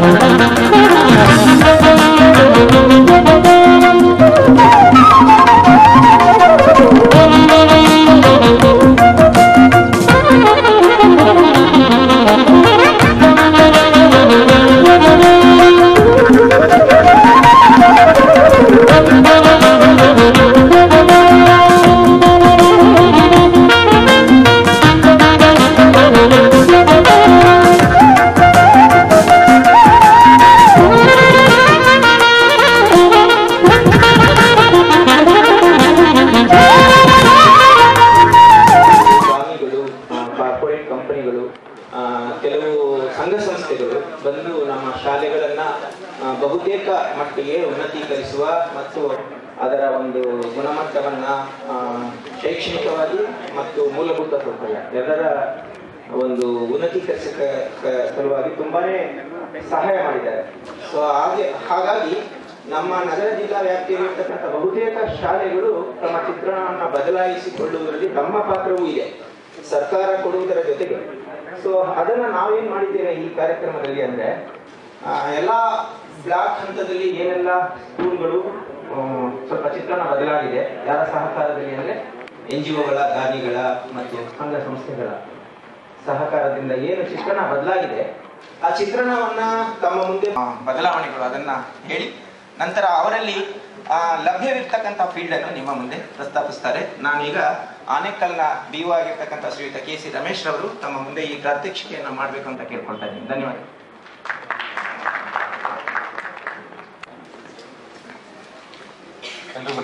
Oh, ಬಹುತೇಕ ಮಟ್ಟಿಗೆ ಉನ್ನತೀಕರಿಸುವ ಮತ್ತು ಅದರ ಒಂದು ಗುಣಮಟ್ಟವನ್ನ ಶೈಕ್ಷಣಿಕವಾಗಿ ಮತ್ತು ಮೂಲಭೂತ ಸೌಕರ್ಯ ಎಲ್ಲರ ಒಂದು ಉನ್ನತೀಕರಿಸಕ, ಕ- ಸಲುವಾಗಿ ತುಂಬಾನೇ ಸಹಾಯ ಮಾಡಿದ್ದಾರೆ. ಸೊ ಹಾಗೆ, ಹಾಗಾಗಿ ನಮ್ಮ ನಗರ ಜಿಲ್ಲಾ ವ್ಯಾಪ್ತಿಯಲ್ಲಿರ್ತಕ್ಕಂಥ ಬಹುತೇಕ ಶಾಲೆಗಳು ತಮ್ಮ ಚಿತ್ರಣವನ್ನು ಬದಲಾಯಿಸಿಕೊಳ್ಳುವುದರಲ್ಲಿ ತಮ್ಮ ಪಾತ್ರವೂ ಇದೆ. ಸರ್ಕಾರ ಕೊಡುವುದರ ಜೊತೆಗೆ. ಸೊ ಅದನ್ನ ನಾವೇನ್ ಮಾಡಿದ್ದೇವೆ ಈ ಕಾರ್ಯಕ್ರಮದಲ್ಲಿ ಅಂದ್ರೆ ಎಲ್ಲಾ ಬ್ಲಾಕ್ ಹಂತದಲ್ಲಿ ಏನೆಲ್ಲ ಸ್ಕೂಲ್ಗಳು ಸ್ವಲ್ಪ ಚಿತ್ರಣ ಬದಲಾಗಿದೆ, ಯಾರ ಸಹಕಾರದಲ್ಲಿ ಅಂದ್ರೆ ಎನ್ ಜಿ ಒಗಳ ದಾನಿಗಳ ಮತ್ತು ಸಂಘ ಸಂಸ್ಥೆಗಳ ಸಹಕಾರದಿಂದ ಏನು ಚಿತ್ರಣ ಬದಲಾಗಿದೆ, ಆ ಚಿತ್ರಣವನ್ನ ತಮ್ಮ ಮುಂದೆ ಬದಲಾವಣೆಗಳು ಅದನ್ನ ಹೇಳಿ, ನಂತರ ಅವರಲ್ಲಿ ಲಭ್ಯವಿರ್ತಕ್ಕಂಥ ಫೀಲ್ಡ್ ಅನ್ನು ನಿಮ್ಮ ಮುಂದೆ ಪ್ರಸ್ತಾಪಿಸ್ತಾರೆ. ನಾನೀಗ ಆನೆಕಲ್ನ ಬಿ ಆಗಿರ್ತಕ್ಕಂಥ ಶ್ರೀಯುತ ಕೆ ಸಿ ರಮೇಶ್ ಅವರು ತಮ್ಮ ಮುಂದೆ ಈ ಪ್ರಾತ್ಯಕ್ಷಿಕೆಯನ್ನು ಮಾಡಬೇಕು ಅಂತ ಕೇಳ್ಕೊಳ್ತಾ ಇದ್ದೀನಿ. ಧನ್ಯವಾದ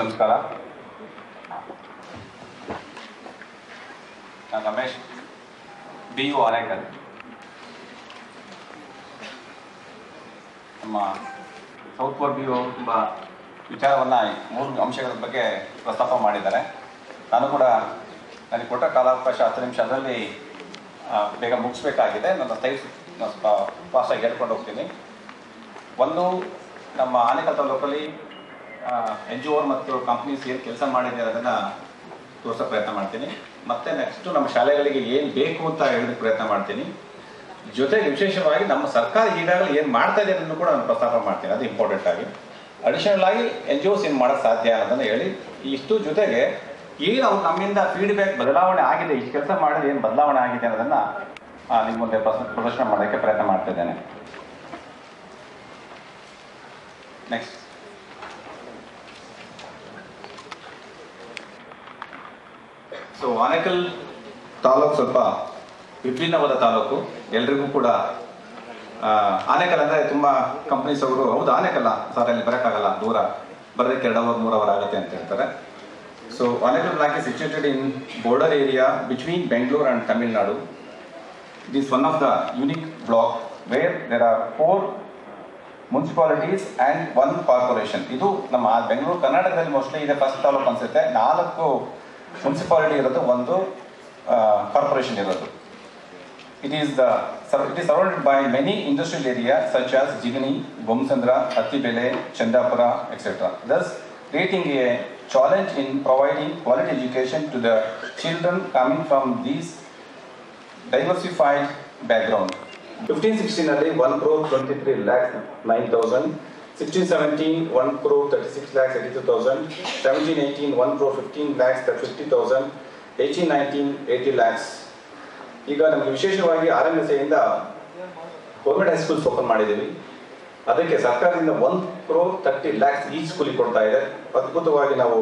ನಮಸ್ಕಾರ. ನಾನು ರಮೇಶ್ ಬಿ ಯು ಆರೇಕರ್ ನಮ್ಮ ಸೌತ್ ಫೋರ್ ಬಿ ಯು ತುಂಬ ವಿಚಾರವನ್ನು ಮೂರು ಅಂಶಗಳ ಬಗ್ಗೆ ಪ್ರಸ್ತಾಪ ಮಾಡಿದ್ದಾರೆ. ನಾನು ಕೂಡ ನನಗೆ ಕೊಟ್ಟ ಕಾಲಾವಕಾಶ ಹತ್ತು ನಿಮಿಷದಲ್ಲಿ ಬೇಗ ಮುಗಿಸ್ಬೇಕಾಗಿದೆ. ನನ್ನ ಸ್ವಲ್ಪ ಫಾಸ್ಟಾಗಿ ಹೇಳ್ಕೊಂಡು ಹೋಗ್ತೀನಿ. ಒಂದು, ನಮ್ಮ ಆನೇಕಲ್ ತಾಲೂಕಲ್ಲಿ ಎನ್ ಜಿ ಓರ್ ಮತ್ತು ಕಂಪ್ನೀಸ್ ಏನು ಕೆಲಸ ಮಾಡಿದೆ ಅದನ್ನು ತೋರಿಸೋ ಪ್ರಯತ್ನ ಮಾಡ್ತೀನಿ. ಮತ್ತೆ ನೆಕ್ಸ್ಟ್ ನಮ್ಮ ಶಾಲೆಗಳಿಗೆ ಏನು ಬೇಕು ಅಂತ ಹೇಳೋದಕ್ಕೆ ಪ್ರಯತ್ನ ಮಾಡ್ತೀನಿ. ಜೊತೆಗೆ ವಿಶೇಷವಾಗಿ ನಮ್ಮ ಸರ್ಕಾರ ಈಗಾಗಲೇ ಏನು ಮಾಡ್ತಾ ಇದೆ ಅನ್ನೋದು ಕೂಡ ನಾನು ಪ್ರಸ್ತಾಪ ಮಾಡ್ತೀನಿ. ಅದು ಇಂಪಾರ್ಟೆಂಟ್ ಆಗಿ. ಅಡಿಷನಲ್ ಆಗಿ ಎನ್ ಜಿ ಓಸ್ ಏನು ಮಾಡೋಕ್ಕೆ ಸಾಧ್ಯ ಅನ್ನೋದನ್ನು ಹೇಳಿ. ಇಷ್ಟು ಜೊತೆಗೆ ಏನು ಅವ್ರು ನಮ್ಮಿಂದ ಫೀಡ್ಬ್ಯಾಕ್ ಬದಲಾವಣೆ ಆಗಿದೆ. ಇಷ್ಟು ಕೆಲಸ ಮಾಡಿದ್ರೆ ಏನು ಬದಲಾವಣೆ ಆಗಿದೆ ಅನ್ನೋದನ್ನು ನಿಮ್ಮ ಮುಂದೆ ಪ್ರದರ್ಶನ ಮಾಡೋಕ್ಕೆ ಪ್ರಯತ್ನ ಮಾಡ್ತಿದ್ದೇನೆ ನೆಕ್ಸ್ಟ್ ಸೊ ಆನೇಕಲ್ ತಾಲೂಕು ಸ್ವಲ್ಪ ವಿಭಿನ್ನವಾದ ತಾಲೂಕು. ಎಲ್ರಿಗೂ ಕೂಡ ಆನೆಕಲ್ ಅಂದರೆ ತುಂಬ ಕಂಪ್ನೀಸ್ ಅವರು, ಹೌದು ಆನೇಕಲ್ಲ ಸರ್ ಅಲ್ಲಿ ಬರೋಕ್ಕಾಗಲ್ಲ, ದೂರ. ಬರೋದಕ್ಕೆ ಎರಡು ಅವರ್ ಮೂರು ಅವರ್ ಆಗುತ್ತೆ ಅಂತ ಹೇಳ್ತಾರೆ. So Anekal block is situated in border area between Bangalore and Tamil Nadu it is one of the unique block where there are four municipalities and one corporation ಇದು ನಮ್ಮ ಬೆಂಗಳೂರು ಕರ್ನಾಟಕದಲ್ಲಿ ಮೋಸ್ಟ್ಲಿ ಇದೆ first taluk ಅನ್ಸುತ್ತೆ. ನಾಲ್ಕು municipality ಇರೋದು ಒಂದು corporation ಇರೋದು. It is it is by many industrial area such as Jigani Bommasandra Attibele Chandapura etcetera thus creating a challenge in providing quality education to the children coming from these diversified background fifteen ಸಿಕ್ಸ್ಟೀನಲ್ಲಿ one crore twenty three lakhs nine thousand sixteen seventeen one crore thirty six lakhs eighty two thousand seventeen eighteen one crore fifteen lakhs fifty thousand eighteen nineteen eighty lakhs ಈಗ ನಮಗೆ ವಿಶೇಷವಾಗಿ R M S ಎಯಿಂದ government open ಮಾಡಿದ್ದೀವಿ. ಅದಕ್ಕೆ ಸರ್ಕಾರದಿಂದ one crore thirty lakhs ಈ ಸ್ಕೂಲಿಗೆ ಕೊಡ್ತಾ ಇದೆ. ಅದ್ಭುತವಾಗಿ ನಾವು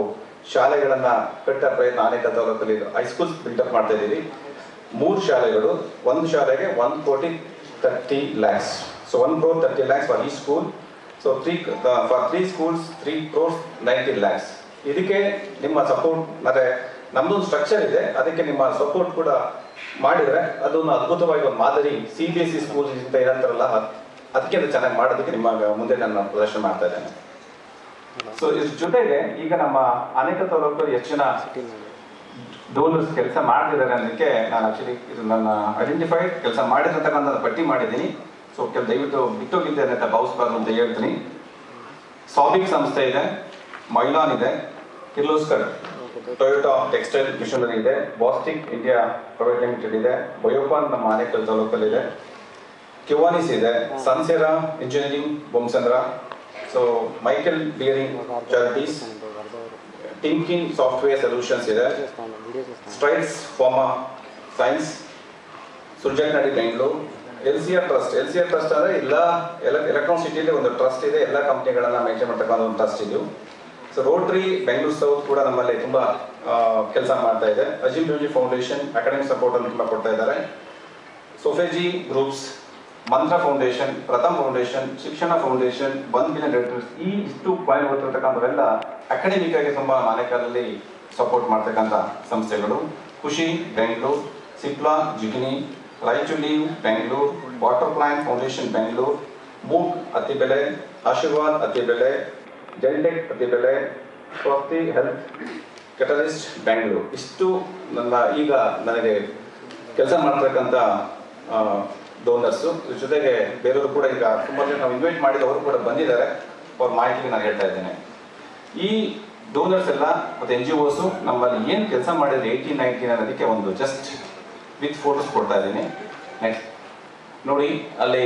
ಶಾಲೆಗಳನ್ನು ಕಟ್ಟ ಪ್ರಯತ್ನ ಅನೇಕ ತಾಲೂಕಲ್ಲಿ ಹೈಸ್ಕೂಲ್ಸ್ ಬಿಲ್ಡಪ್ ಮಾಡ್ತಾ ಇದ್ದೀವಿ. ಮೂರು ಶಾಲೆಗಳು, ಒಂದು ಶಾಲೆಗೆ one koti thirty lakhs so one crore thirty lakhs for ಈ school so three for three schools three crores nineteen lakhs ಇದಕ್ಕೆ ನಿಮ್ಮ ಸಪೋರ್ಟ್ ಮತ್ತೆ ನಮ್ದೊಂದು ಸ್ಟ್ರಕ್ಚರ್ ಇದೆ. ಅದಕ್ಕೆ ನಿಮ್ಮ ಸಪೋರ್ಟ್ ಕೂಡ ಮಾಡಿದ್ರೆ ಅದೊಂದು ಅದ್ಭುತವಾಗಿ ಒಂದು ಮಾದರಿ C B S E school ಅಂತ ಏನಂತಾರಲ್ಲ ಅದಕ್ಕೆ ಅದು ಚೆನ್ನಾಗಿ ಮಾಡೋದಕ್ಕೆ ನಿಮ್ಮ ಮುಂದೆ ನಾನು ಪ್ರದರ್ಶನ ಮಾಡ್ತಾ ಇದ್ದೇನೆ. ಸೊ ಇದ್ರ ಜೊತೆಗೆ ಈಗ ನಮ್ಮ ಅನೇಕ ತಾಲೂಕು ಹೆಚ್ಚಿನ ಡೋನರ್ಸ್ ಕೆಲಸ ಮಾಡ್ತಿದ್ದಾರೆ ಅನ್ನೋದಕ್ಕೆ ನಾನು ಆಕ್ಚುಲಿ ನನ್ನ ಐಡೆಂಟಿಫೈಡ್ ಕೆಲಸ ಮಾಡಿರ್ತಕ್ಕಂಥ ಪಟ್ಟಿ ಮಾಡಿದ್ದೀನಿ. ಸೊ ಕೆಲ ದಯವಿಟ್ಟು ಬಿಟ್ಟೋಗಿದ್ದೆ ಅಂತ ಭಾವಿಸ್ಬಾರ್ದು ಅಂತ ಹೇಳ್ತೀನಿ. ಸಾಬಿಕ್ ಸಂಸ್ಥೆ ಇದೆ ಮೈಲಾನ್ ಇದೆ ಕಿರ್ಲೋಸ್ಕರ್ ಟೊಯೋಟಾ ಟೆಕ್ಸ್ಟೈಲ್ ಮಿಷನರಿ ಇದೆ ಬಾಸ್ಟಿಕ್ ಇಂಡಿಯಾ ಪ್ರೈವೇಟ್ ಲಿಮಿಟೆಡ್ ಇದೆ ಬಯೋಪಾನ್ ನಮ್ಮ ಆನೆಕಲ್ ತಾಲೂಕಲ್ಲಿ ಇದೆ ಕ್ಯುವಾನಿಸ್ ಇದೆ Sansera engineering Bommasandra so Michael bearing charities ಟಿಂಕಿಂಗ್ software solutions ಇದೆ Strides pharma science ಸುರ್ಜಕ್ನಡಿ Bengaluru L trust L R trust ಅಂದ್ರೆ ಎಲ್ಲ ಎಲೆಕ್ಟ್ರಾನ್ ಸಿಟಿಯಲ್ಲಿ ಒಂದು ಟ್ರಸ್ಟ್ ಇದೆ. ಎಲ್ಲ ಕಂಪ್ನಿಗಳನ್ನ ಮೇಂಟೈನ್ ಮಾಡ್ತಕ್ಕಂಥ ಒಂದು ಟ್ರಸ್ಟ್ ಇದು. ಸೊ ರೋಟ್ರಿ ಬೆಂಗಳೂರು ಸೌತ್ ಕೂಡ ನಮ್ಮಲ್ಲಿ ತುಂಬಾ ಕೆಲಸ ಮಾಡ್ತಾ ಇದೆ. Azim Premji foundation academic support ಅನ್ನು ತುಂಬಾ ಕೊಡ್ತಾ ಇದ್ದಾರೆ. ಸೊಫೆಜಿ groups Mantra foundation Pratham foundation Shikshana foundation ಬಂದ್ ರೇಟರ್ಸ್ ಈ ಇಷ್ಟು ಪಾಯಿಂಟ್ ಗೊತ್ತಿರತಕ್ಕಂಥವರೆಲ್ಲ ಅಕಾಡೆಮಿಕ್ ಆಗಿ ತುಂಬಾ ಮಾನೇಕಾಲಲ್ಲಿ ಸಪೋರ್ಟ್ ಮಾಡ್ತಕ್ಕಂಥ ಸಂಸ್ಥೆಗಳು. ಖುಷಿ Bengaluru Cipla Jigani ರಾಯಚೂಲಿ Bengaluru water plant foundation Bengaluru MOOC Attibele Ashirvad Attibele ಅತಿಬೆಲೆ ಅತಿ ಬೆಲೆ ಸ್ವಸ್ತಿ ಹೆಲ್ತ್ ಕೆಟಲಿಸ್ಟ್ ಬೆಂಗಳೂರು ಇಷ್ಟು ನನ್ನ ಈಗ ನನಗೆ ಕೆಲಸ ಮಾಡ್ತಕ್ಕಂಥ ಡೋನರ್ಸು ಜೊತೆಗೆ ಬೇರೆಯವರು ಕೂಡ ಈಗ ತುಂಬ ಜನ ನಾವು ಇನ್ವೈಟ್ ಮಾಡಿದ ಅವರು ಕೂಡ ಬಂದಿದ್ದಾರೆ. ಅವ್ರ ಮಾಹಿತಿಗೆ ನಾನು ಹೇಳ್ತಾ ಇದ್ದೇನೆ. ಈ ಡೋನರ್ಸ್ ಎಲ್ಲ ಮತ್ತು ಎನ್ ಜಿ ಓಸು ನಮ್ಮಲ್ಲಿ ಏನು ಕೆಲಸ ಮಾಡಿದ್ರೆ ಏಯ್ಟೀನ್ ನೈನ್ಟೀನ್ ಅನ್ನೋದಕ್ಕೆ ಒಂದು ಜಸ್ಟ್ ವಿತ್ ಫೋಟೋಸ್ ಕೊಡ್ತಾ ಇದ್ದೀನಿ. ನೆಕ್ಸ್ಟ್ ನೋಡಿ, ಅಲ್ಲಿ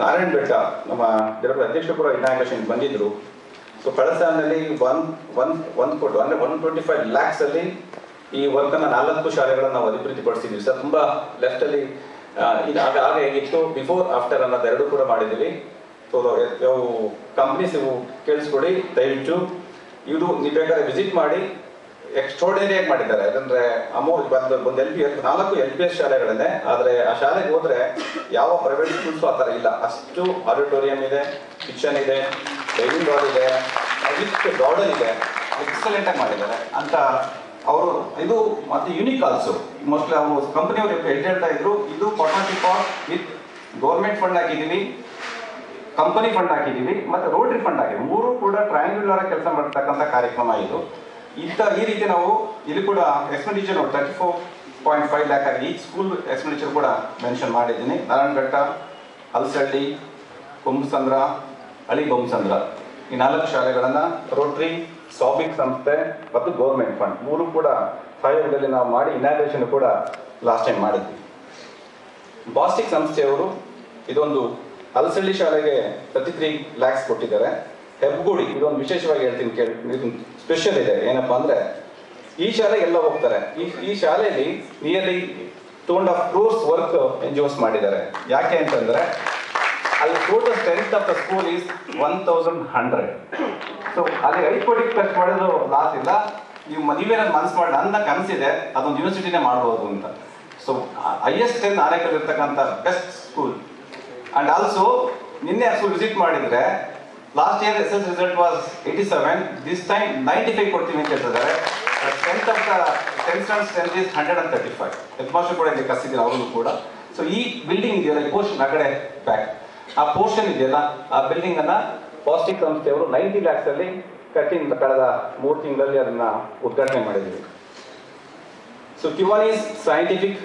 ನಾರಾಯಣ ಬೆಟ್ಟ, ನಮ್ಮ ಅಧ್ಯಕ್ಷರು ಕೂಡ ಇನಾಗ್ರೇಷನ್ ಬಂದಿದ್ರು. ಸೊ ಕಳಸ್ತಾನಲ್ಲಿ ಒನ್ ಒನ್ ಒನ್ ಕೋಟಿ, ಅಂದರೆ ಒನ್ ಟ್ವೆಂಟಿ ಫೈವ್ ಲ್ಯಾಕ್ಸ್ ಅಲ್ಲಿ ಈ ವರ್ಕನ್ನು ನಾಲ್ಕು ಶಾಲೆಗಳನ್ನು ನಾವು ಅಭಿವೃದ್ಧಿಪಡಿಸಿದ್ವಿ. ಸರ್ ತುಂಬ ಲೆಫ್ಟಲ್ಲಿ ಇದು ಆಗ ಆಗ ಹೇಗಿತ್ತು? ಬಿಫೋರ್ ಆಫ್ಟರ್ ಅನ್ನೋದು ಎರಡು ಕೂಡ ಮಾಡಿದ್ದೀವಿ ಸೊ ಕಂಪ್ನೀಸ್ ಇವು ಕೇಳಿಸ್ಕೊಡಿ. ದಯವಿಟ್ಟು ಇದು, ನೀವು ಬೇಕಾದ್ರೆ ವಿಸಿಟ್ ಮಾಡಿ. ಎಕ್ಸ್ಟ್ರಾರ್ಡಿನರಿ ಆಗಿ ಮಾಡಿದ್ದಾರೆ. ಯಾಕಂದ್ರೆ ಅಮೌಂಟ್ ಬಂದು ಒಂದು ಎಲ್ ಪಿ ನಾಲ್ಕು ಎಲ್ ಪಿ ಎಸ್ ಶಾಲೆಗಳನ್ನೇ ಆದರೆ ಆ ಶಾಲೆಗೆ ಹೋದ್ರೆ ಯಾವ ಪ್ರೈವೇಟ್ ಸ್ಕೂಲ್ಸು ಆ ಥರ ಇಲ್ಲ. ಅಷ್ಟು ಆಡಿಟೋರಿಯಂ ಇದೆ ಕಿಚನ್ ಇದೆ ಡೈನಿಂಗ್ ಹಾಲ್ ಇದೆ, ಅದಿಷ್ಟು ಗಾರ್ಡನ್ ಇದೆ. ಎಕ್ಸಲೆಂಟ್ ಆಗಿ ಮಾಡಿದ್ದಾರೆ. ಅಂತ ಅವರು, ಇದು ಮತ್ತೆ ಯುನಿಕ್ ಆಲ್ಸೋ ಮೋಸ್ಟ್ಲಿ ಅವರು ಕಂಪನಿಯವರು ಹೇಳ್ತಾ ಇದ್ರು, ಇದು ಪಾರ್ಟ್ನರ್ಶಿಪ್ ವಿತ್ ಗೌರ್ಮೆಂಟ್ ಫಂಡ್ ಹಾಕಿದೀವಿ ಕಂಪನಿ ಫಂಡ್ ಹಾಕಿದ್ದೀವಿ ಮತ್ತೆ ರೋಟರಿ ಫಂಡ್ ಹಾಕಿದ್ವಿ. ಮೂರು ಕೂಡ ಟ್ರಯಾಂಗ್ಯುಲರ್ ಕೆಲಸ ಮಾಡ್ತಕ್ಕಂಥ ಕಾರ್ಯಕ್ರಮ ಇದು. ಇಂಥ ಈ ರೀತಿ ನಾವು ಇಲ್ಲಿ ಕೂಡ expenditure thirty four point five lakh ಆಗಿ ಈ ಸ್ಕೂಲ್ ಎಕ್ಸ್ಪೆಂಡಿಚರ್ ಕೂಡ ಮೆನ್ಷನ್ ಮಾಡಿದ್ದೀನಿ. ನಾರಾಯಣಘಟ್ಟ, ಹಲಸಳ್ಳಿ, ಕುಂಭಸಂದ್ರ, ಹಳಿ ಬೊಂಬಸಂದ್ರ ಈ ನಾಲ್ಕು ಶಾಲೆಗಳನ್ನು ರೋಟ್ರಿ ಸಾಬಿಕ್ ಸಂಸ್ಥೆ ಮತ್ತು ಗೌರ್ಮೆಂಟ್ ಫಂಡ್ ಮೂರು ಕೂಡ ಸಹಯೋಗದಲ್ಲಿ ನಾವು ಮಾಡಿ ಇನಾಗ್ರೇಷನ್ ಕೂಡ ಲಾಸ್ಟ್ ಟೈಮ್ ಮಾಡಿದ್ವಿ. ಬಾಸ್ಟಿಕ್ ಸಂಸ್ಥೆಯವರು ಇದೊಂದು ಹಲಸಳ್ಳಿ ಶಾಲೆಗೆ ತರ್ಟಿ ತ್ರೀ ಲ್ಯಾಕ್ಸ್ ಕೊಟ್ಟಿದ್ದಾರೆ. ಹೆಬ್ಬಗುಡಿ ಇದೊಂದು ವಿಶೇಷವಾಗಿ ಹೇಳ್ತೀನಿ ಕೇಳಿ ಸ್ಪೆಷಲ್ ಇದೆ. ಏನಪ್ಪಾ ಅಂದ್ರೆ, ಈ ಶಾಲೆಗೆ ಎಲ್ಲ ಹೋಗ್ತಾರೆ. ಈ ಈ ಶಾಲೆಯಲ್ಲಿ nearly two and half crores work N G Os ಮಾಡಿದ್ದಾರೆ. ಯಾಕೆ ಅಂತಂದ್ರೆ, ಅಲ್ಲಿ total strength of the school is one thousand hundred so ಅಲ್ಲಿ ಐದು ಕೋಟಿ ಖರ್ಚು ಮಾಡೋದು ಲಾಸ್ ಇಲ್ಲ. ನೀವು ನೀವೇನ ಮನಸ್ಸು ಮಾಡಿ ನನ್ನ ಕನಸಿದೆ, ಅದೊಂದು ಯೂನಿವರ್ಸಿಟಿನೇ ಮಾಡ್ಬೋದು ಅಂತ. ಸೊ ಹೈಯೆಸ್ಟ್ ಟೆನ್ ಆನೇಕಲ್ ಇರ್ತಕ್ಕಂಥ ಬೆಸ್ಟ್ ಸ್ಕೂಲ್ ಅಂಡ್ ಆಲ್ಸೋ ನಿನ್ನೆ ಸ್ಕೂಲ್ ವಿಸಿಟ್ ಮಾಡಿದ್ರೆ last year S S result was eighty seven this time ninety five ಕೊಡ್ತೀವಿ ಅಂತ ಹೇಳ್ತಿದ್ದಾರೆ. Tenth of the stand strength is hundred and thirty five head master ಕೂಡ ಇಲ್ಲಿ ಕಸಿದ್ದೀನಿ ಅವರು ಕೂಡ. ಸೊ ಈ ಬಿಲ್ಡಿಂಗ್ ಇದೆಯಲ್ಲ, ಈ ಪೋರ್ಷನ್ ಆ ಕಡೆ ಬ್ಯಾಕ್ ಆ ಪೋರ್ಷನ್ ಇದೆಯಲ್ಲ, ಆ ಬಿಲ್ಡಿಂಗ್ ಅನ್ನ ಪಾಸ್ಟಿಕ್ ಸಂಸ್ಥೆಯವರು ನೈಂಟಿ ಲ್ಯಾಕ್ಸ್ ಅಲ್ಲಿ ಕಟ್ಟಿ ಕಳೆದ ಮೂರು ತಿಂಗಳಲ್ಲಿ ಅದನ್ನ ಉದ್ಘಾಟನೆ ಮಾಡಿದ್ದೀವಿ ಸೊ ಕಿವಾನೀಸ್ ಸೈಂಟಿಫಿಕ್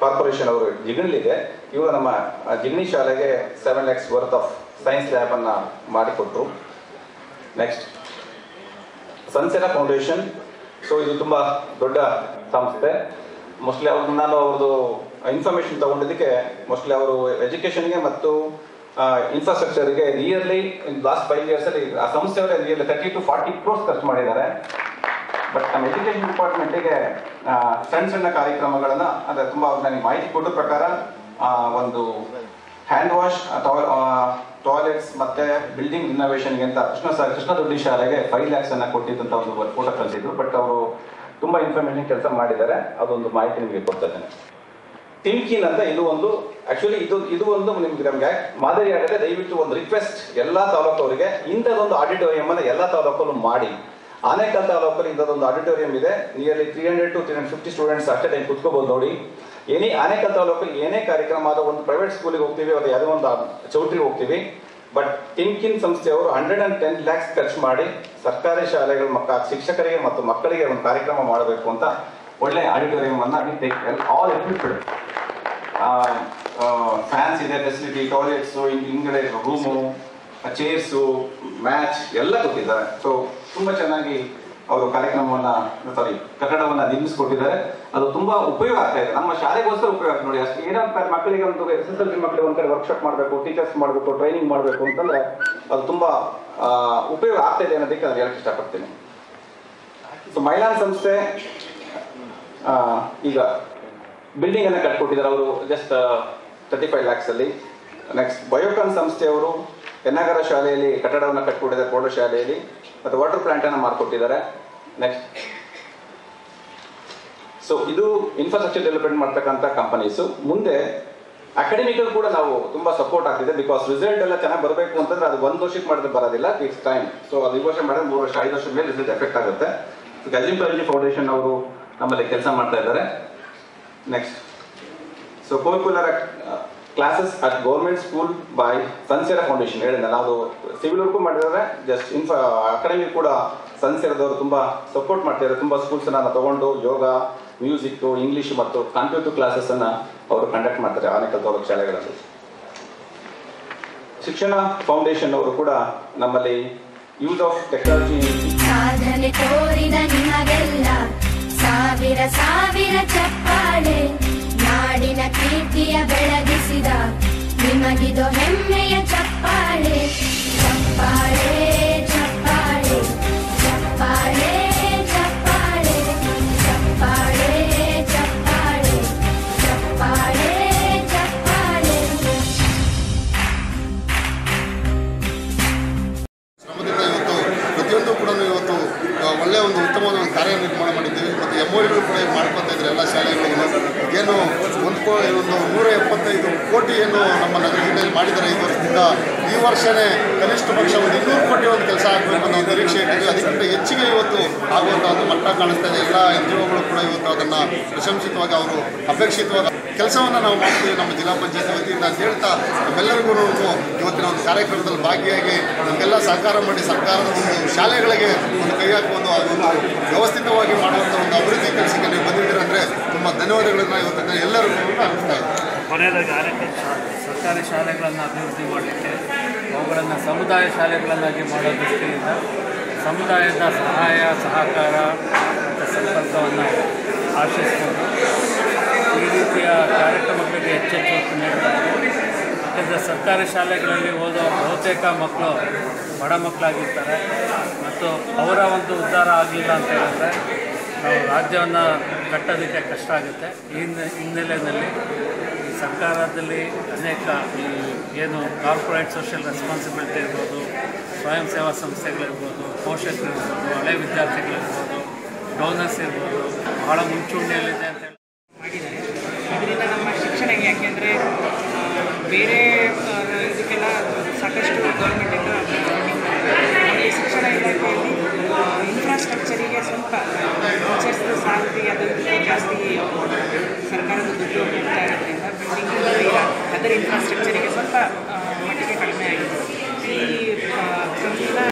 ಕಾರ್ಪೊರೇಷನ್ ಅವರು ಜಿಗಣಿಲಿದೆ ಇವರು ನಮ್ಮ ಜಿಗಣಿ ಶಾಲೆಗೆ seven lakhs worth of science lab ಅನ್ನ ಮಾಡಿಕೊಟ್ರು. ನೆಕ್ಸ್ಟ್ ಸನ್ಸೆನ ಫೌಂಡೇಶನ್ ಸೊ ಇದು ತುಂಬಾ ದೊಡ್ಡ ಸಂಸ್ಥೆ. ಮೋಸ್ಟ್ಲಿ ಅವ್ರು ನಾನು ಅವ್ರದ್ದು ಇನ್ಫಾರ್ಮೇಶನ್ ತಗೊಂಡಿದ್ದಕ್ಕೆ ಮೋಸ್ಟ್ಲಿ ಅವರು ಎಜುಕೇಶನ್ಗೆ ಮತ್ತು ಇನ್ಫ್ರಾಸ್ಟ್ರಕ್ಚರ್ಗೆ ನಿಯರ್ಲಿ ಲಾಸ್ಟ್ ಫೈವ್ ಇಯರ್ಸ್ ಅಲ್ಲಿ ಆ ಸಂಸ್ಥೆಯವರೇ nearly thirty to forty crores ಖರ್ಚು ಮಾಡಿದ್ದಾರೆ. ಬಟ್ ನಮ್ಮ ಎಜುಕೇಶನ್ ಡಿಪಾರ್ಟ್ಮೆಂಟಿಗೆ ಸಣ್ಣ ಸಣ್ಣ ಕಾರ್ಯಕ್ರಮಗಳನ್ನ, ಅಂದ್ರೆ ತುಂಬಾ ನನಗೆ ಮಾಹಿತಿ ಕೊಟ್ಟ ಪ್ರಕಾರ ಒಂದು ಹ್ಯಾಂಡ್ ವಾಶ್ ಟಾಯ್ಲೆಟ್ಸ್ ಮತ್ತೆ ಬಿಲ್ಡಿಂಗ್ ಇನ್ನೋವೇಷನ್ಗೆ ಅಂತ ಕೃಷ್ಣ ಸರ್ ಕೃಷ್ಣ ದೊಡ್ಡಿ ಶಾಲೆಗೆ ಫೈವ್ ಲ್ಯಾಕ್ಸ್ ಅನ್ನ ಕೊಟ್ಟಿದ್ದಂತ ಒಂದು ಫೋಟೋ ಕಳಿಸಿದ್ರು. ಬಟ್ ಅವರು ತುಂಬಾ ಇನ್ಫಾರ್ಮೇಶನ್ ಕೆಲಸ ಮಾಡಿದ್ದಾರೆ. ಅದೊಂದು ಮಾಹಿತಿ ನಿಮಗೆ ಕೊಡ್ತಾ ಇದ್ದೇನೆ ಟಿಮ್ಕಿನ್ ಅಂತ ಇದು ಒಂದು ಆಕ್ಚುಲಿ ಇದು ಇದು ಒಂದು ನಿಮ್ಗೆ ನಮ್ಗೆ ಮಾದರಿ ಆಗದೆ ದಯವಿಟ್ಟು ಒಂದು ರಿಕ್ವೆಸ್ಟ್ ಎಲ್ಲಾ ತಾಲೂಕವರಿಗೆ ಇಂಥದೊಂದು ಆಡಿಟೋರಿಯಂ ಅನ್ನ ಎಲ್ಲಾ ತಾಲೂಕಲ್ಲೂ ಮಾಡಿ. ಆನೇಕಲ್ ತಾಲೂಕಲ್ಲಿ ಇಂಥದೊಂದು ಆಡಿಟೋರಿಯಂ ಇದೆ. Nearly three hundred to three hundred fifty students ಅಷ್ಟೇ ಟೈಮ್ ಕುತ್ಕೋಬಹುದು ನೋಡಿ. ಎನಿ ಆನೇಕಲ್ ತಾಲೂಕಲ್ಲಿ ಏನೇ ಕಾರ್ಯಕ್ರಮ ಆದ ಒಂದು ಪ್ರೈವೇಟ್ ಸ್ಕೂಲಿಗೆ ಹೋಗ್ತೀವಿ, ಅದು ಯಾವುದೋ ಒಂದು ಚೌಟ್ರಿಗೆ ಹೋಗ್ತೀವಿ. ಬಟ್ ಟಿಂಕಿನ್ ಸಂಸ್ಥೆಯವರು ಹಂಡ್ರೆಡ್ ಅಂಡ್ ಟೆನ್ ಲ್ಯಾಕ್ಸ್ ಖರ್ಚು ಮಾಡಿ ಸರ್ಕಾರಿ ಶಾಲೆಗಳ ಮಕ್ಕ, ಶಿಕ್ಷಕರಿಗೆ ಮತ್ತು ಮಕ್ಕಳಿಗೆ ಒಂದು ಕಾರ್ಯಕ್ರಮ ಮಾಡಬೇಕು ಅಂತ ಒಳ್ಳೆ ಆಡಿಟೋರಿಯಂ ಅನ್ನ ಆಲ್ ಎಕ್ವಿಪ್ಡ್ ಫ್ಯಾನ್ಸ್ ಇದೆ ಫೆಸಿಲಿಟಿ ಟಾಯ್ಲೆಟ್ಸ್ ಹಿಂಗಡೆ ರೂಮು ಚೇರ್ಸು ಮ್ಯಾಚ್ ಎಲ್ಲ ಕೊಟ್ಟಿದ್ದಾರೆ. ಸೊ ತುಂಬ ಚೆನ್ನಾಗಿ ಅವರು ಕಾರ್ಯಕ್ರಮವನ್ನ ಸಾರಿ ಕಟ್ಟಡವನ್ನ ನಿರ್ಮಿಸಿಕೊಟ್ಟಿದ್ದಾರೆ. ಅದು ತುಂಬಾ ಉಪಯೋಗ ಆಗ್ತಾ ಇದೆ. ನಮ್ಮ ಶಾಲೆಗೋಸ್ಕರ ಉಪಯೋಗ ಆಗ್ತದೆ ನೋಡಿ, ಅಷ್ಟು ಏನಂತ ಮಕ್ಕಳಿಗೆ ಒಂದು ಎಸ್ ಎಸ್ ಎಲ್ ಸಿ ಮಕ್ಕಳಿಗೆ ಒಂದ್ ಕಡೆ ವರ್ಕ್ಶಾಪ್ ಮಾಡಬೇಕು ಟೀಚರ್ಸ್ ಮಾಡಬೇಕು ಟ್ರೈನಿಂಗ್ ಮಾಡಬೇಕು ಅಂತಂದ್ರೆ ಅದು ತುಂಬಾ ಉಪಯೋಗ ಆಗ್ತಾ ಇದೆ ಅನ್ನೋದಕ್ಕೆ ನಾನು ಹೇಳಕ್ಕೆ ಇಷ್ಟಪಡ್ತೀನಿ. ಸೊ ಮೈಲಾನ್ ಸಂಸ್ಥೆ ಈಗ ಬಿಲ್ಡಿಂಗ್ ಅನ್ನ ಕಟ್ಕೊಟ್ಟಿದ್ದಾರೆ. ಅವರು ಜಸ್ಟ್ ತರ್ಟಿ ಫೈವ್ ಲ್ಯಾಕ್ಸ್ ಅಲ್ಲಿ. ನೆಕ್ಸ್ಟ್ ಬಯೋಕಾನ್ ಸಂಸ್ಥೆಯವರು ಎನ್ನಗರ ಶಾಲೆಯಲ್ಲಿ ಕಟ್ಟಡವನ್ನು ಕಟ್ಕೊಟ್ಟಿದ್ದಾರೆ ಪ್ರೌಢಶಾಲೆಯಲ್ಲಿ ಮತ್ತು ವಾಟರ್ ಪ್ಲಾಂಟ್ ಅನ್ನು ಮಾಡಿಕೊಟ್ಟಿದ್ದಾರೆ ನೆಕ್ಸ್ಟ್ ಸೊ ಇದು ಇನ್ಫ್ರಾಸ್ಟ್ರಕ್ಚರ್ ಡೆವಲಪ್ಮೆಂಟ್ ಮಾಡ್ತಕ್ಕಂಥ ಕಂಪನೀಸು ಮುಂದೆ ಅಕಾಡೆಮಿಕಲ್ ಕೂಡ ನಾವು ತುಂಬಾ ಸಪೋರ್ಟ್ ಆಗ್ತಿದೆ ಬಿಕಾಸ್ ರಿಸಲ್ಟ್ ಎಲ್ಲ ಚೆನ್ನಾಗಿ ಬರಬೇಕು ಅಂತಂದ್ರೆ ಅದು ಒಂದು ವರ್ಷಕ್ಕೆ ಮಾಡಿದ್ರೆ ಬರೋದಿಲ್ಲ ಇಟ್ಸ್ ಟೈಮ್ ಸೊ ಅದು ಈ ವರ್ಷ ಮಾಡಿದ್ರೆ ಮೂರು ವರ್ಷ, ಐದು ವರ್ಷದ ಮೇಲೆ ರಿಸಲ್ಟ್ ಎಫೆಕ್ಟ್ ಆಗುತ್ತೆ. ಗಜಿಂ ಫೌಂಡೇಶನ್ ಅವರು ನಮ್ಮಲ್ಲಿ ಕೆಲಸ ಮಾಡ್ತಾ ಇದ್ದಾರೆ. Next so cocurricular classes at government school by Sansera foundation ಹೇಳಿದೆ ನಾವು ಸಿವಿಲ್ ವರ್ಕು ಮಾಡಿದ್ದಾರೆ ಜಸ್ಟ್ ಇನ್ಫ ಅಕಾಡೆಮಿ ಕೂಡ ಸನ್ಸೇರದವರು ತುಂಬಾ ಸಪೋರ್ಟ್ ಮಾಡ್ತಿದ್ದಾರೆ ತುಂಬ ಸ್ಕೂಲ್ಸ್ ಅನ್ನ ತಗೊಂಡು ಯೋಗ ಮ್ಯೂಸಿಕ್ ಇಂಗ್ಲಿಷ್ ಮತ್ತು ಕಂಪ್ಯೂಟರ್ ಕ್ಲಾಸಸ್ ಅನ್ನ ಅವರು ಕಂಡಕ್ಟ್ ಮಾಡ್ತಾರೆ ಆನೇಕಲ್ ತಾಲೂಕು ಶಾಲೆಗಳಲ್ಲಿ. ಶಿಕ್ಷಣ ಫೌಂಡೇಶನ್ ಅವರು ಕೂಡ ನಮ್ಮಲ್ಲಿ ಯೂಸ್ ಆಫ್ ಟೆಕ್ನಾಲಜಿ ಸಾಧನೆ ತೋರಿದ ನಿಮಗೆಲ್ಲ ಸಾವಿರ ಸಾವಿರ ಒಳ್ಳೆಯ ಒಂದು ಉತ್ತಮವಾದ ಒಂದು ಕಾರ್ಯ ನಿರ್ಮಾಣ ಮಾಡಿದ್ದೀವಿ. ಮತ್ತು ಎಂ ಕೂಡ ಮಾಡ್ಕೊತಾ ಇದ್ದಾರೆ ಎಲ್ಲ ಶಾಲೆಗಳಿಗೆ ಏನು ಒಂದು ಒಂದು ನೂರ ಎಪ್ಪತ್ತೈದು ಕೋಟಿ ಏನು ನಮ್ಮ ನಗರ ಜಿಲ್ಲೆಯಲ್ಲಿ ಮಾಡಿದ್ದಾರೆ ಐದು ವರ್ಷದಿಂದ. ಈ ವರ್ಷನೇ ಕನಿಷ್ಠ ಪಕ್ಷ ಒಂದು ಇನ್ನೂರು ಕೋಟಿ ಒಂದು ಕೆಲಸ ಆಗಬೇಕು ಅನ್ನೋ ನಿರೀಕ್ಷೆ ಇಟ್ಟಿದ್ವಿ ಅದಕ್ಕಿಂತ ಹೆಚ್ಚಿಗೆ ಇವತ್ತು ಆಗುವಂಥ ಒಂದು ಮಟ್ಟ ಕಾಣಿಸ್ತಾ ಇದೆ. ಎಲ್ಲ ಎನ್ ಜಿ ಒಗಳು ಕೂಡ ಇವತ್ತು ಅದನ್ನು ಪ್ರಶಂಸಿತವಾಗಿ ಅವರು ಅಪೇಕ್ಷಿತವಾಗಿ ಕೆಲಸವನ್ನು ನಾವು ಮಾಡ್ತೀವಿ ನಮ್ಮ ಜಿಲ್ಲಾ ಪಂಚಾಯತ್ ವತಿಯಿಂದ ಅಂತ ಹೇಳ್ತಾ ನಮ್ಮೆಲ್ಲರಿಗೂ ಇವತ್ತಿನ ಒಂದು ಕಾರ್ಯಕ್ರಮದಲ್ಲಿ ಭಾಗಿಯಾಗಿ ನಮಗೆಲ್ಲ ಸಹಕಾರ ಮಾಡಿ ಸರ್ಕಾರದ ಒಂದು ಶಾಲೆಗಳಿಗೆ ಒಂದು ಕೈ ಹಾಕುವುದು ಅದೊಂದು ವ್ಯವಸ್ಥಿತವಾಗಿ ಮಾಡುವಂಥ ಒಂದು ಅಭಿವೃದ್ಧಿ ಕೆಲಸಕ್ಕೆ ನೀವು ಬಂದಿದ್ದೀರ ಅಂದರೆ ತುಂಬ ಧನ್ಯವಾದಗಳನ್ನು ಇವತ್ತಿನ ಎಲ್ಲರಿಗೂ ಕೂಡ ಅನಿಸ್ತಾ ಇದೆ ಕೊನೆಯದಾಗಿ ಸರ್ಕಾರಿ ಶಾಲೆಗಳನ್ನು ಅಭಿವೃದ್ಧಿ ಮಾಡಲಿಕ್ಕೆ ಅವುಗಳನ್ನು ಸಮುದಾಯ ಶಾಲೆಗಳನ್ನಾಗಿ ಮಾಡೋ ದೃಷ್ಟಿಯಿಂದ ಸಮುದಾಯದ ಸಹಾಯ, ಸಹಕಾರ ಮತ್ತು ಸಂಪರ್ಕವನ್ನು ಆಶಿಸ್ಬೋದು. ಈ ರೀತಿಯ ಕಾರ್ಯಕ್ರಮಗಳಿಗೆ ಹೆಚ್ಚೆಚ್ಚು ಒತ್ತು ನೀಡಲಾಗಿದೆ ಯಾಕೆಂದರೆ ಸರ್ಕಾರಿ ಶಾಲೆಗಳಲ್ಲಿ ಓದೋ ಬಹುತೇಕ ಮಕ್ಕಳು ಬಡ ಮಕ್ಕಳಾಗಿರ್ತಾರೆ. ಮತ್ತು ಅವರ ಒಂದು ಉದ್ಧಾರ ಆಗಲಿಲ್ಲ ಅಂತ ಹೇಳಿದ್ರೆ ನಾವು ರಾಜ್ಯವನ್ನು ಕಟ್ಟೋದಕ್ಕೆ ಕಷ್ಟ ಆಗುತ್ತೆ. ಈ ಹಿನ್ನೆಲೆಯಲ್ಲಿ ಸರ್ಕಾರದಲ್ಲಿ ಅನೇಕ ಈ ಏನು ಕಾರ್ಪೊರೇಟ್ ಸೋಷಿಯಲ್ ರೆಸ್ಪಾನ್ಸಿಬಿಲಿಟಿ ಇರ್ಬೋದು, ಸ್ವಯಂ ಸೇವಾ ಸಂಸ್ಥೆಗಳಿರ್ಬೋದು ಪೋಷಕರು ಇರ್ಬೋದು ಹಳೆ ವಿದ್ಯಾರ್ಥಿಗಳಿರ್ಬೋದು, ಡೋನರ್ಸ್ ಇರ್ಬೋದು, ಬಹಳ ಮುಂಚೂಣಿಯಲ್ಲಿದೆ ಅಂತ ಹೇಳಿ. ನಮ್ಮ ಶಿಕ್ಷಣ ಯಾಕೆಂದರೆ ಬೇರೆ ಇದಕ್ಕೆಲ್ಲ ಸಾಕಷ್ಟು ಗೌರ್ಮೆಂಟಿಂದ ಈ ಶಿಕ್ಷಣ ಇಲಾಖೆಯಲ್ಲಿ ಇನ್ಫ್ರಾಸ್ಟ್ರಕ್ಚರಿಗೆ ಸ್ವಲ್ಪ ಟೀಚರ್ಸ್ ಸ್ಯಾಲ್ರಿ ಅದು ಜಾಸ್ತಿ ಅದರ್ ಇನ್ಫ್ರಾಸ್ಟ್ರಕ್ಚರಿಗೆ ಸ್ವಲ್ಪ ಮಟ್ಟಿಗೆ ಕಡಿಮೆ ಆಗಿದೆ ಈ